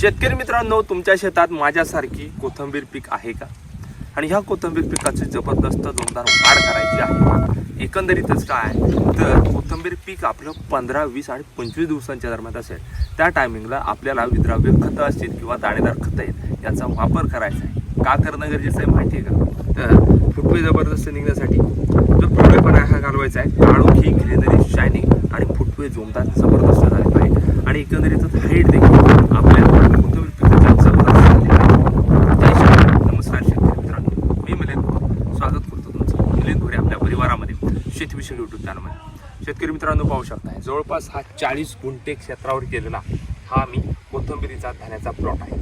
शेतकरी मित्रांनो तुमच्या शेतात माझ्यासारखी कोथंबीर पीक आहे का? आणि ह्या कोथंबीर पिकाची जबरदस्त जोरदार वाढ करायची आहे. एकंदरीतच काय? तर कोथंबीर पीक आपलं पंधरा वीस आणि पंचवीस दिवसांच्या दरम्यान असेल. त्या टायमिंगला आपल्याला विद्राव्य खतं असतील किंवा दाणेदार खतं आहेत याचा वापर करायचा आहे. का करणं गरजेचं आहे माहिती आहे का? तर फुटवे जबरदस्त निघण्यासाठी जो फुटवेपणा हा घालवायचा आहे. काळोखी ग्रेनरी शायनिंग आणि फुटवे जोमदार जबरदस्त आणि एकंदरीतच हाईट देखील आपल्या कोथंबीर पिकाच्या नमस्कार शेतकरी मित्रांनो. मी मिलिंद स्वागत करतो तुमचं. मिलिंद भोरे आपल्या परिवारामध्ये शेतीविषयक युट्यूब चॅनलमध्ये शेतकरी मित्रांनो पाहू शकताय जवळपास हा चाळीस गुंठे क्षेत्रावर केलेला हा मी कोथंबिरीचा धान्याचा प्लॉट आहे.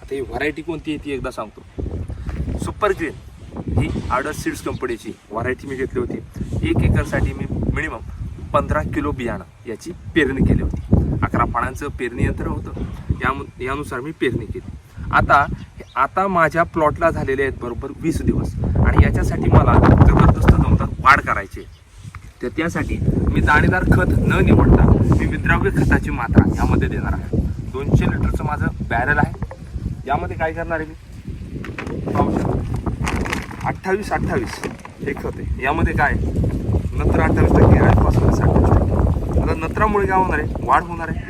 आता ही व्हरायटी कोणती आहे ती एकदा सांगतो. सुपर ग्रीन ही आर्डर सीड्स कंपनीची व्हरायटी मी घेतली होती. एक एकरसाठी मी मिनिमम पंधरा किलो बियाणं याची पेरणी केली होती. पाण्याचं पेरणी यंत्र होतं. या यानुसार मी पेरणी केली. आता आता माझ्या प्लॉटला झालेले आहेत बरोबर वीस दिवस. आणि याच्यासाठी मला जबरदस्त जमतात वाढ करायची तर त्यासाठी मी दाणेदार खत न निवडता मी विद्राव्य खताची मात्रा यामध्ये देणार आहे. दोनशे लिटरचं माझं बॅरल आहे. यामध्ये काय करणार आहे मी? पाहू शकता. अठ्ठावीस अठ्ठावीस हे खत आहे. यामध्ये काय? नत्र अठ्ठावीस टक्के आणि फॉस्फरस अठ्ठावीस टक्के. आता नत्रामुळे काय होणार आहे? वाढ होणार आहे.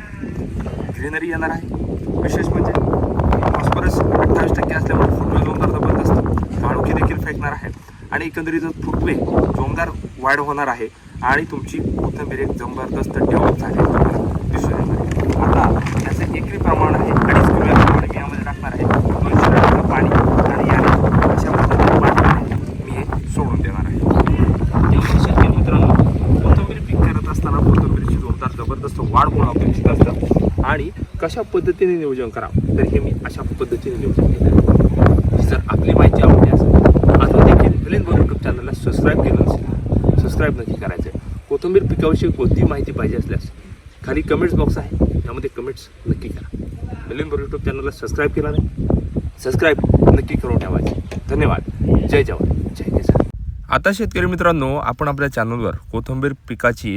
ग्रीनरी येणार आहे. विशेष म्हणजे फॉस्फरस अठ्ठावीस टक्के असल्यामुळे फुटवे जोमदार जबरदस्त काळोखी देखील फेकणार आहे. आणि एकंदरीत फुटवे जोमदार वाढ होणार आहे. आणि तुमची कोथंबीर एक जबरदस्त डेव्हलप झाली तुम्हाला दिसून येणार आहे. आता त्याचं एक प्रमाण आहे अडीच किलो याप्रमाणे मी यामध्ये टाकणार आहे दोनशे लिटरचं पाणी आणि याने अशा पद्धतीने पाणी मी हे सोडून देणार आहे त्यामुळे शेतकरी मित्रांनो कोथंबीर पीक करत असताना जोरदार जबरदस्त वाढ होणं अपेक्षित असतं. आणि कशा पद्धतीने नियोजन करावं? तर हे मी अशा पद्धतीने नियोजन केलं जर आपली माहिती आवडली असेल अजून देखील मिलिंद बोर यूट्यूब चॅनलला सबस्क्राईब केलं नसेल सबस्क्राईब नक्की करायचं आहे कोथंबीर पिकाविषयी कोणती माहिती पाहिजे असल्यास खाली कमेंट्स बॉक्स आहे. त्यामध्ये कमेंट्स नक्की करा. मिलिंद बोर यूट्यूब चॅनलला सबस्क्राईब केला नाही सबस्क्राईब नक्की करून ठेवायचे. धन्यवाद. जय जवान. जय किसान. आता शेतकरी मित्रांनो आपण आपल्या चॅनलवर कोथिंबीर पिकाची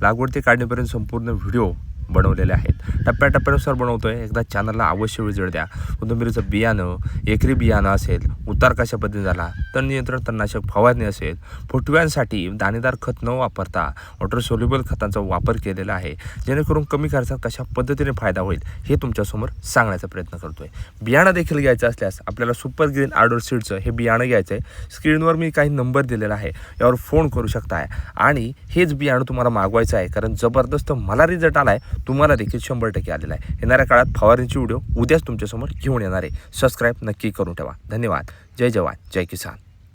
लागवड ते काढण्यापर्यंत संपूर्ण व्हिडिओ बनवलेले आहेत. टप्प्याटप्प्यानुसार बनवतोय. एकदा चॅनलला अवश्य विजिट द्या. कोथिंबीरीचं बियाणं एकरी बियाणं असेल उतार कशा पद्धतीने झाला तण नियंत्रण तणनाशक फवारणी असेल फुटव्यांसाठी दाणेदार खत न वापरता वॉटर सोल्युबल खतांचा वापर केलेला आहे. जेणेकरून कमी खर्चात कशा पद्धतीने फायदा होईल हे तुमच्यासमोर सांगण्याचा प्रयत्न करतोय. बियाणं देखील घ्यायचं असल्यास आपल्याला सुपर ग्रीन आर्डर सीडचं हे बियाणं घ्यायचं आहे स्क्रीनवर मी काही नंबर दिलेला आहे. यावर फोन करू शकताय. आणि हेच बियाणं तुम्हाला मागवायचं आहे. कारण जबरदस्त मला रिझल्ट आला आहे तुम्हाला देखील शंभर टक्के आलेला आहे. येणाऱ्या काळात फवारणीची व्हिडिओ उद्याच तुमच्यासमोर घेऊन येणार आहे. सबस्क्राईब नक्की करून ठेवा. धन्यवाद. जय जवान. जय किसान.